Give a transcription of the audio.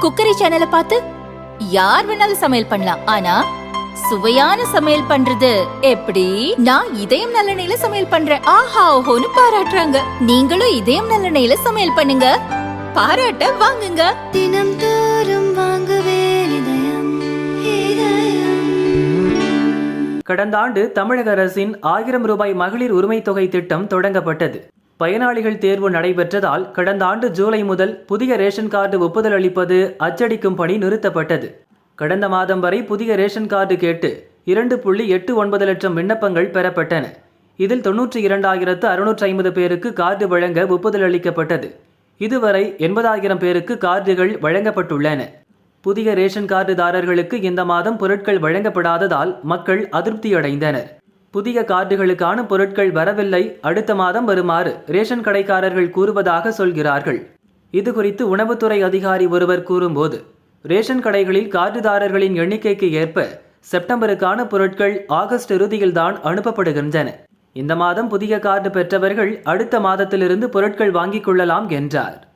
Cookery சேனலை பார்த்து யார் வேணாலும் சமையல் பண்ணலாம். ஆனா சுவையான சமையல் பண்றது எப்படி? நான் இதயம் நல்லெண்ணெயில சமையல் பண்றேன். ஆஹா ஓஹோன்னு பாராட்டுறாங்க. நீங்களும் இதயம் நல்லெண்ணெயில சமையல் பண்ணுங்க. பாராட்ட வாங்குங்க. தினம் தோறும் வாங்குவே கடந்த ஆண்டு தமிழக அரசின் ஆயிரம் ரூபாய் மகளிர் உரிமைத் தொகை திட்டம் தொடங்கப்பட்டது. பயனாளிகள் தேர்வு நடைபெற்றதால் கடந்த ஆண்டு ஜூலை முதல் புதிய ரேஷன் கார்டு ஒப்புதல் அளிப்பது அச்சடிக்கும் பணி நிறுத்தப்பட்டது. கடந்த மாதம் வரை புதிய ரேஷன் கார்டு கேட்டு இரண்டு புள்ளி எட்டு ஒன்பது லட்சம் விண்ணப்பங்கள் பெறப்பட்டன. இதில் தொன்னூற்றி இரண்டாயிரத்து அறுநூற்றி ஐம்பது பேருக்கு கார்டு வழங்க ஒப்புதல் அளிக்கப்பட்டது. இதுவரை எண்பதாயிரம் பேருக்கு கார்டுகள் வழங்கப்பட்டுள்ளன. புதிய ரேஷன் கார்டுதாரர்களுக்கு இந்த மாதம் பொருட்கள் வழங்கப்படாததால் மக்கள் அதிருப்தியடைந்தனர். புதிய கார்டுகளுக்கான பொருட்கள் வரவில்லை. அடுத்த மாதம் வருமாறு ரேஷன் கடைக்காரர்கள் கூறுவதாக சொல்கிறார்கள். இது குறித்து உணவுத்துறை அதிகாரி ஒருவர் கூறும்போது ரேஷன் கடைகளில் கார்டுதாரர்களின் எண்ணிக்கைக்கு ஏற்ப செப்டம்பருக்கான பொருட்கள் ஆகஸ்ட் இறுதியில்தான் அனுப்பப்படுகின்றன. இந்த மாதம் புதிய கார்டு பெற்றவர்கள் அடுத்த மாதத்திலிருந்து பொருட்கள் வாங்கிக் கொள்ளலாம் என்றார்.